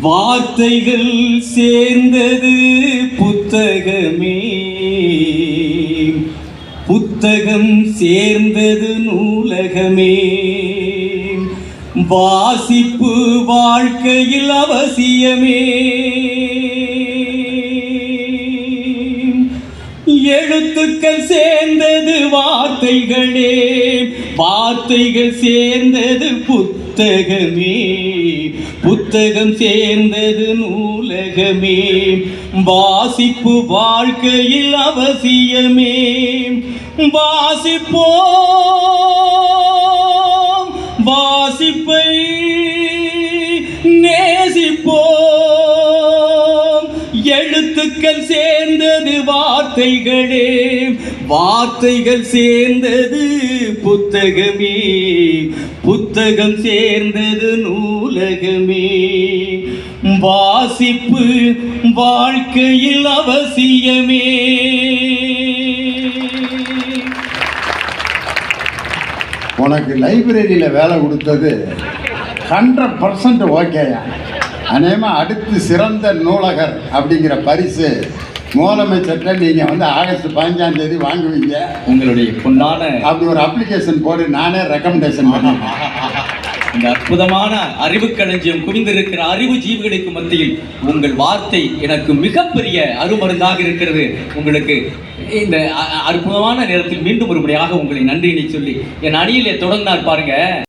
வார்த்தைகள் சேர்ந்தது புத்தகமே. புத்தகம் சேர்ந்தது நூலகமே. வாசிப்பு வாழ்க்கையில் அவசியமே. எழுத்துக்கள் சேர்ந்தது வார்த்தைகளே. வார்த்தைகள் சேர்ந்தது புத்தகமே. புத்தகம் சேர்ந்தது நூலகமே. வாசிப்பு வாழ்க்கையில் அவசியமே. வாசிப்போம். வாசிப்பை நேசிப்போம். எழுத்துக்கள் சேர்ந்தது வா வார்த்தைகளே வார்த்தைகள் சேர்ந்தது புத்தகமே. புத்தகம் சேர்ந்தது நூலகமே. வாசிப்பு வாழ்க்கையில் அவசியமே. உனக்கு லைப்ரரியில் வேலை கொடுத்தது ஹண்ட்ரட் பர்சன்ட் ஓகேயா அநேகமாக அடுத்து சிறந்த நூலகர் அப்படிங்கிற பரிசு முதலமைச்சர்கிட்ட நீங்கள் வந்து ஆகஸ்ட் பதினஞ்சாம் தேதி வாங்குவீங்க. உங்களுடைய பொன்னான அப்படி ஒரு அப்ளிகேஷன் போட்டு நானே ரெக்கமெண்டேஷன் பண்ணேன் இந்த அற்புதமான அறிவு களஞ்சியம் குவிந்திருக்கிற அறிவு ஜீவிகளுக்கு மத்தியில் உங்கள் வார்த்தை எனக்கு மிகப்பெரிய அருமருந்தாக இருக்கிறது. உங்களுக்கு இந்த அற்புதமான நேரத்தில் மீண்டும் ஒரு முறையாக உங்களை நன்றியினை சொல்லி என் அணியிலே தொடங்கினார் பாருங்க.